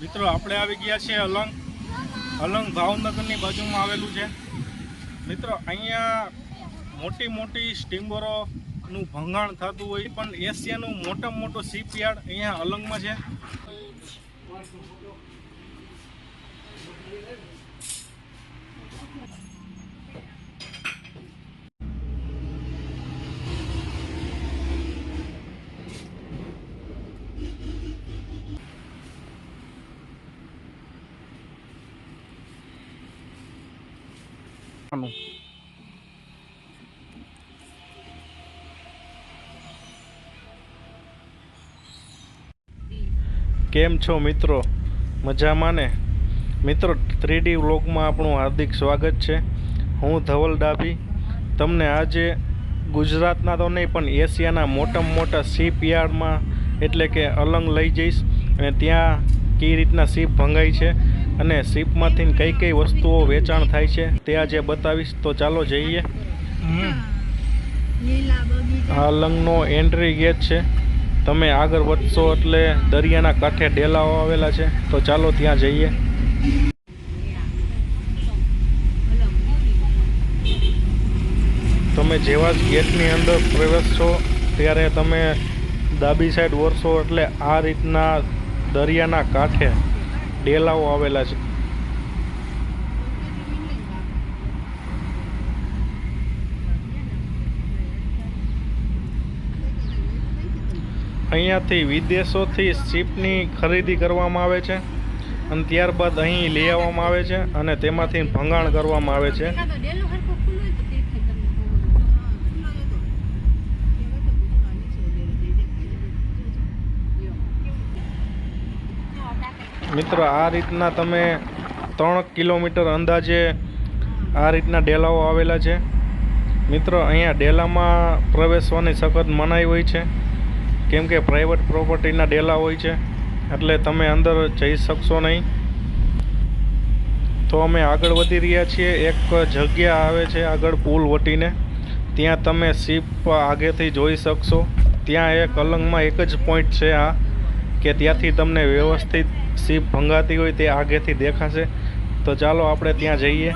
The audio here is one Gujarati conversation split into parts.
મિત્રો, આપણે આવી ગયા છીએ અલંગ. અલંગ ભાવનગરની બાજુમાં આવેલું છે. મિત્રો, અહીંયા મોટી મોટી સ્ટીમરોનું ભંગાણ થતું હોય, પણ એશિયાનું મોટામાં મોટું શિપયાર્ડ અહીંયા અલંગમાં છે. કેમ છો મિત્રો? મજામાં ને? મિત્રો, થ્રીડી વ્લોગમાં આપણું હાર્દિક સ્વાગત છે. હું ધવલ ડાભી. તમને આજે ગુજરાતના તો નહીં, પણ એશિયાના મોટામાં મોટા શિપ યાર્ડમાં એટલે કે અલંગ લઈ જઈશ. અને ત્યાં કઈ રીતના શિપ ભંગાય છે? અને શિપમાંથી કઈ કઈ વસ્તુઓ વેચાણ થાય છે તે આજે બતાવીશ. તો ચાલો જઈએ. આ લંગનો એન્ટ્રી ગેટ છે. તમે આગળ વધશો એટલે દરિયાના કાંઠે ડેલાઓ આવેલા છે. તો ચાલો ત્યાં જઈએ. તમે જેવા જ ગેટની અંદર પ્રવેશશો ત્યારે તમે ડાબી સાઈડ વળશો એટલે આ રીતના દરિયાના કાંઠે. ડેલાઓ આવેલા છે. અહીંયાથી વિદેશોથી શિપની ખરીદી કરવામાં આવે છે અને ત્યારબાદ અહીં લઈ આવવામાં આવે છે અને તેમાંથી ભંગાણ કરવામાં આવે છે એકાદો ડેલો હરખો ખુલ્લો હોય તો દેખાય તમને મિત્રો, આ રીતના તમે ત્રણ કિલોમીટર અંદાજે આ રીતના ડેલાઓ આવેલા છે. મિત્રો, અહીંયા ડેલામાં પ્રવેશવાની સખત મનાઈ હોય છે. કેમ કે પ્રાઇવેટ પ્રોપર્ટીના ડેલા હોય છે. એટલે તમે અંદર જઈ શકશો નહીં. તો અમે આગળ વધી રહ્યા છીએ. એક જગ્યા આવે છે આગળ પુલ વટીને. ત્યાં તમે શિપ આગેથી જોઈ શકશો. ત્યાં એક અલંગમાં એક જ પોઈન્ટ છે આ. કે ત્યાંથી તમને વ્યવસ્થિત સીપ ભંગાતી હોય તે આગેથી દેખાશે. તો ચાલો આપણે ત્યાં જઈએ.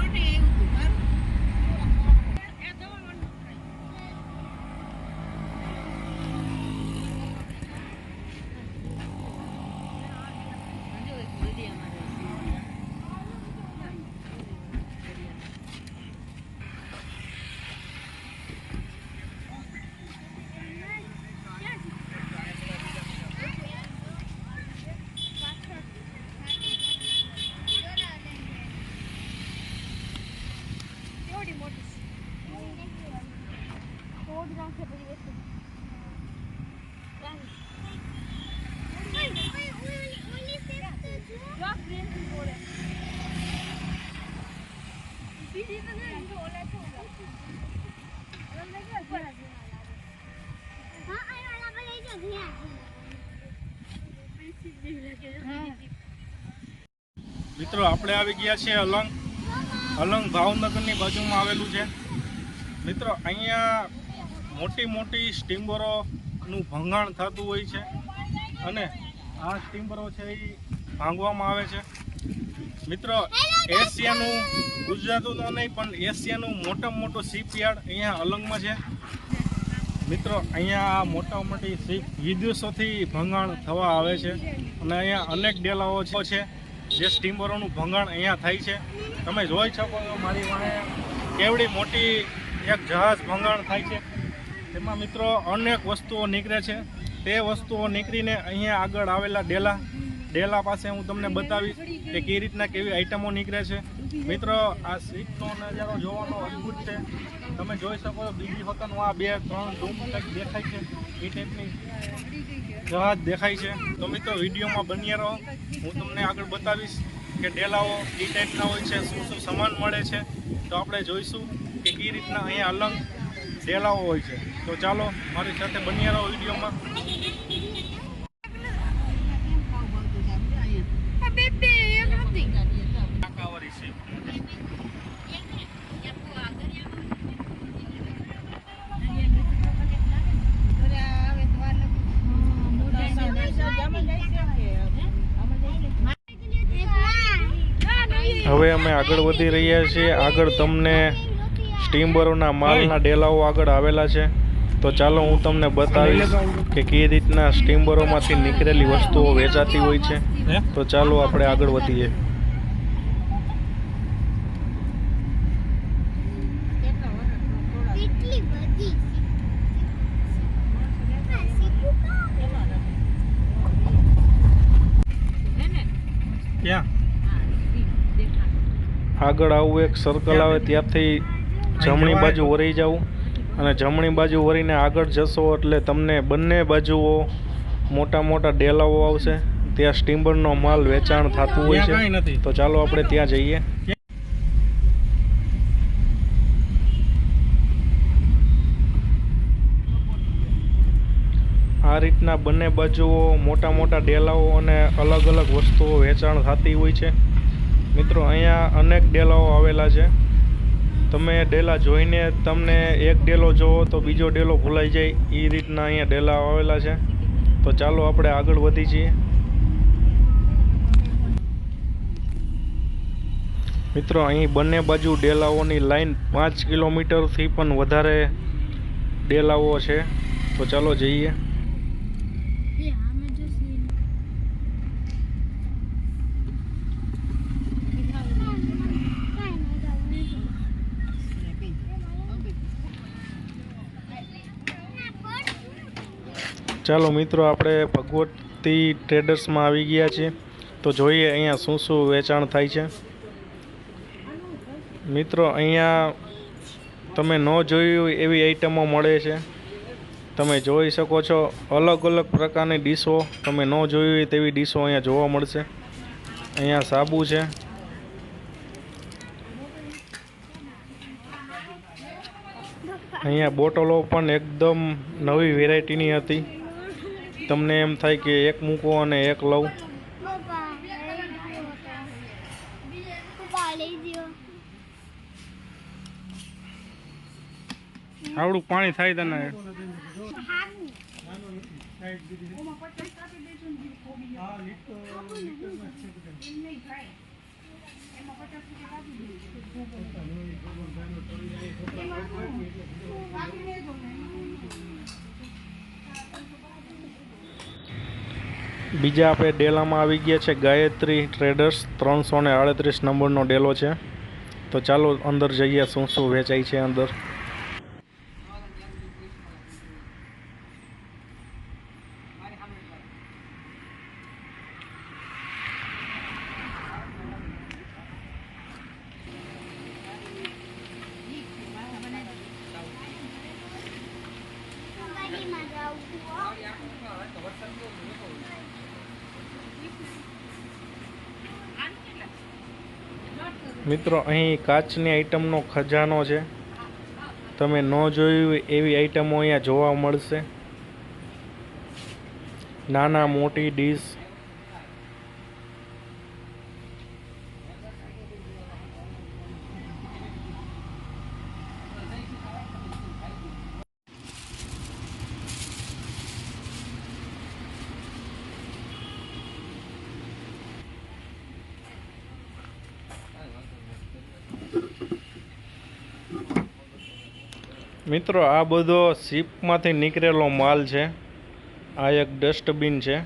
મિત્રો, આપણે આવી ગયા છીએ અલંગ. અલંગ ભાવનગરની બાજુમાં આવેલું છે. મિત્રો, અહીંયા મોટી મોટી સ્ટીમરોનું ભંગાણ થતું હોય છે. અને આ સ્ટીમ્બરો છે એ ભાંગવામાં આવે છે. મિત્રો, એશિયાનું, ગુજરાતનું નહીં, પણ એશિયાનું મોટામાં મોટું શિપયાર્ડ અહીંયા અલંગમાં છે. મિત્રો, અહીંયા મોટા મોટી શિપ વિદેશોથી ભંગાણ થવા આવે છે. અને અહીંયા અનેક ડેલાઓ છે, જે સ્ટીમરોનું ભંગાણ અહીંયા થાય છે. તમે જોઈ શકો છો મારી વાંહે કેવડી મોટી એક જહાજ ભંગાણ થાય છે. તેમાં મિત્રો અનેક વસ્તુઓ નીકળે છે. તે વસ્તુઓ નીકળીને અહીંયા આગળ આવેલા ડેલા ડેલા પાસે હું તમને બતાવીશ કે કઈ રીતના કેવી આઈટમો નીકળે છે. મિત્રો, આ સીટનો નજારો જોવાનો અદ્ભુત છે. તમે જોઈ શકો છો, બીજી વખતનું આ બે ત્રણ ધૂમ કંઈક દેખાય છે. એ ટાઈપની જહાજ દેખાય છે. તો મિત્રો, વિડીયોમાં બન્યા રહો. હું તમને આગળ બતાવીશ કે ડેલાઓ એ ટાઈપના હોય છે, શું શું સામાન મળે છે. તો આપણે જોઈશું કે કઈ રીતના અહીંયા અલંગ ડેલાઓ હોય છે. તો ચાલો, મારી સાથે બન્યા રહો વિડીયોમાં કાકાવાળી શીપ હવે અમે આગળ વધી રહ્યા છીએ. આગળ તમને સ્ટીમબરોના માલના ડેલાઓ આગળ આવેલા છે. તો ચાલો હું તમને બતાવીશ કે કઈ રીતના સ્ટીમબરોમાંથી નીકળેલી વસ્તુઓ વેચાતી હોય છે. તો ચાલો આપણે આગળ વધીએ કેટલી બધી ક્યાં આગળ આવું એક સર્કલ આવે ત્યાંથી જમણી બાજુ વળી જાવ અને જમણી બાજુ વળીને આગળ જશો એટલે તમને બંને બાજુઓ મોટા મોટા ડેલાઓ આવશે. ત્યાં સ્ટીમરનો માલ વેચાણ થતું હોય છે. તો ચાલો આપણે ત્યાં જઈએ. આ રીતના બંને બાજુઓ મોટા મોટા ડેલાઓ અને અલગ અલગ વસ્તુઓ વેચાણ થતી હોય છે. મિત્રો, અહીંયા અનેક ડેલાઓ આવેલા છે. તમે ડેલા જોઈને તમને એક ડેલો જોવો તો બીજો ડેલો ભૂલાઈ જાય. એ રીતના અહીંયા ડેલા આવેલા છે. તો ચાલો આપણે આગળ વધી છીએ મિત્રો, અહીં બંને બાજુ ડેલાઓની લાઈન પાંચ કિલોમીટરથી પણ વધારે ડેલાઓ છે. તો ચાલો જઈએ. ચાલો મિત્રો, આપણે ભગવતી ટ્રેડર્સમાં આવી ગયા છીએ. તો જોઈએ અહીંયા શું શું વેચાણ થાય છે. મિત્રો, અહીંયા તમે ન જોયું હોય એવી આઈટમો મળે છે. તમે જોઈ શકો છો, અલગ અલગ પ્રકારની ડીશો તમે ન જોઈ હોય તેવી ડીશો અહીંયા જોવા મળશે. અહીંયા સાબુ છે. અહીંયા બોટલો પણ એકદમ નવી વેરાયટીની હતી. તમને એમ થાય કે એક મૂકો અને એક લઉં? આવડું પાણી થાય તને? બીજા આપણે ડેલામાં આવી ગયા છે ગાયત્રી ટ્રેડર્સ ત્રણસો આડત્રીસ નંબરનો ડેલો છે. તો ચાલો અંદર જઈએ, શું શું વેચાય છે અંદર? મિત્રો, અહીં કાચની આઈટમનો ખજાનો છે. તમે ન જોયું એવી આઈટમો અહીંયા જોવા મળશે. નાના મોટી ડીશ મિત્રો, આ બધો શિપમાંથી નીકળેલો માલ છે. આ એક ડસ્ટબિન છે.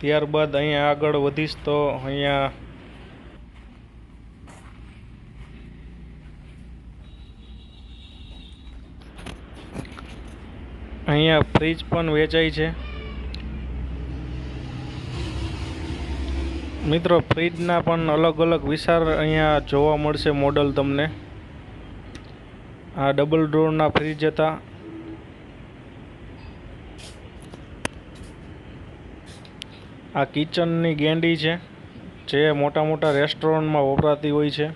ત્યારબાદ અહીંયા આગળ વધીશ તો અહીંયા અહીંયા ફ્રીજ પણ વેચાય છે. મિત્રો, ફ્રીજના પણ અલગ અલગ વિચાર અહીંયા જોવા મળશે મોડલ તમને. આ ડબલ ડોરના ફ્રીજ હતા. આ કિચનની ગેંડી છે, જે મોટા મોટા રેસ્ટોરન્ટમાં વપરાતી હોય છે.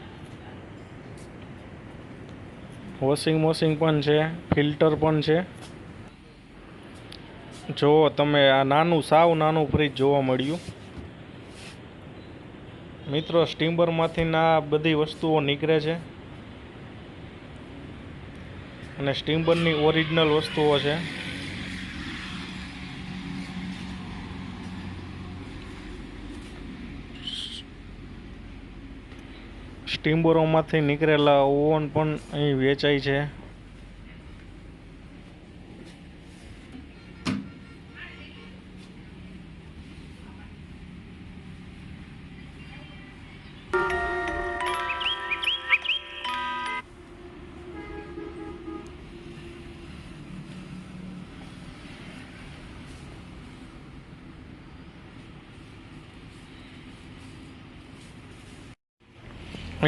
વોશિંગ મશીન પણ છે ફિલ્ટર પણ છે. જુઓ તમે આ નાનું, સાવ નાનું ફ્રીજ જોવા મળ્યું. મિત્રો સ્ટીમ્બરમાંથી ના બધી વસ્તુઓ નીકળે છે. અને સ્ટીમરની ઓરિજિનલ વસ્તુઓ છે. સ્ટીમબોરોમાંથી નીકળેલા ઓવન પણ અહીં વેચાય છે.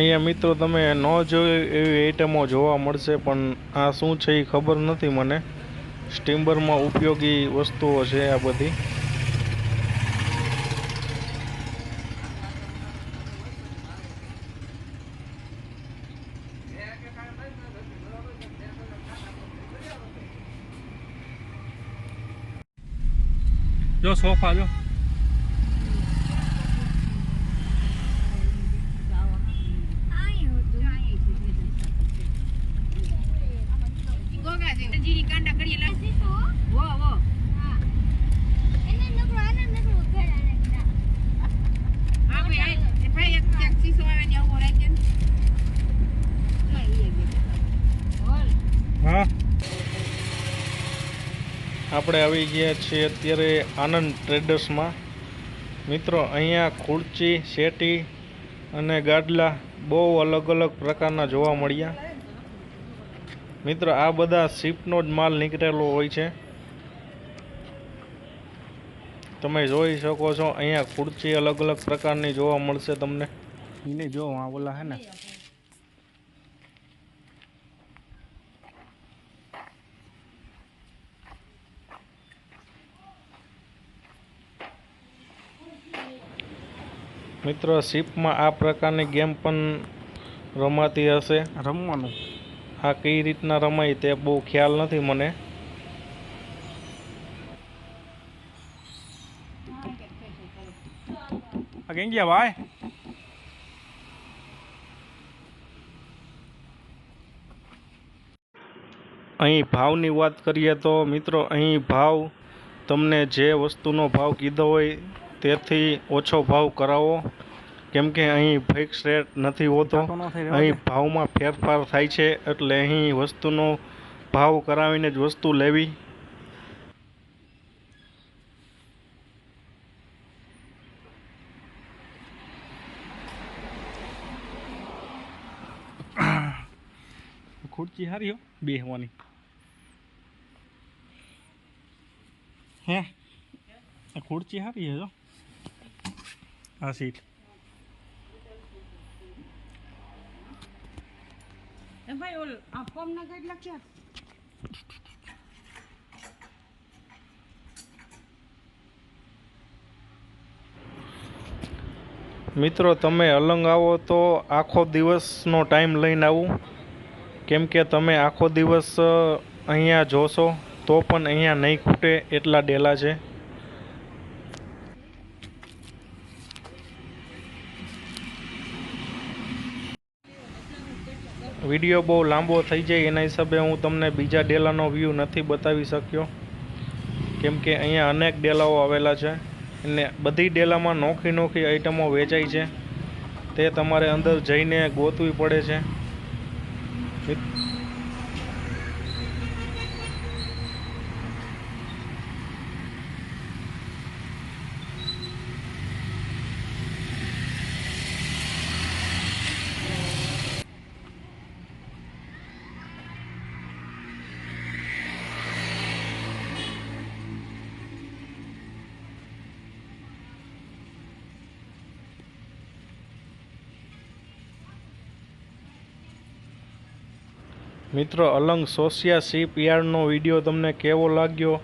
અહીંયા મિત્રો તમે ન જોઈ એવી આઈટમો જોવા મળશે, પણ આ શું છે એ ખબર નથી મને. સ્ટીમ્બરમાં ઉપયોગી વસ્તુઓ છે આ બધી. જો સોફા જો. આપણે આવી ગયા છીએ અત્યારે આનંદ ટ્રેડર્સમાં. મિત્રો, અહીંયા ખુરચી, શેટી અને ગાડલા બહુ અલગ અલગ પ્રકારના જોવા મળ્યા. મિત્રો આ બધા શિપનો જ માલ નીકળેલો હોય છે. તમે જોઈ શકો છો અહીંયા ખુરચી અલગ અલગ પ્રકારની જોવા મળશે તમને. એને જો આ ઓલા હે ને. મિત્રો શિપમાં આ પ્રકારની ગેમ પણ રમાતી હશે. રમવાનું. આ કઈ રીતના રમાય તે બહુ ખ્યાલ નથી મને. આ કેમ ગયા ભાઈ? અહીં ભાવની વાત કરીએ તો મિત્રો અહીં ભાવ તમને જે વસ્તુનો ભાવ કીધો હોય તેથી ઓછો ભાવ કરાવો. કેમ કે અહીં ફિક્સ રેટ નથી હોતો. અહીં ભાવમાં ફેરફાર થાય છે એટલે અહીં વસ્તુનો ભાવ કરાવીને જ વસ્તુ લેવી. ખુરચી હારી હો બેહવાની. હે? ખુરચી હારી હે જો. આ સીટ. ભાઈ, ઓલ, આ ફોર્મ ના કેટલા ક્યાં મિત્રો, તમે અલંગ આવો તો આખો દિવસનો ટાઈમ લઈને આવું. કેમ કે તમે આખો દિવસ અહીંયા જોશો તો પણ અહીંયા નહીં ખૂટે એટલા ડેલા છે. વીડિયો બહુ લાંબો થઈ જાય એના હિસાબે હું તમને બીજા ડેલાનો વ્યૂ નથી બતાવી શક્યો. કેમ કે અહીંયા અનેક ડેલાઓ આવેલા છે. અને બધી ડેલામાં નોખી નોખી આઈટમો વેચાય છે. તે તમારે અંદર જઈને ગોતવી પડે છે. મિત્રો, અલંગ સોસિયા શિપ યાર્ડનો વીડિયો તમને કેવો લાગ્યો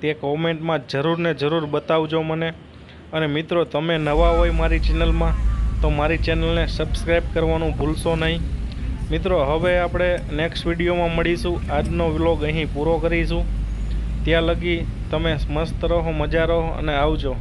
તે કોમેન્ટમાં જરૂર ને જરૂર બતાવજો મને. અને મિત્રો, તમે નવા હોય મારી ચેનલમાં, તો મારી ચેનલને સબસ્ક્રાઈબ કરવાનું ભૂલશો નહીં. મિત્રો, હવે આપણે નેક્સ્ટ વિડીયોમાં મળીશું. આજનો વ્લોગ અહીં પૂરો કરીશું. ત્યાં લગી તમે મસ્ત રહો, મજા રહો અને આવજો.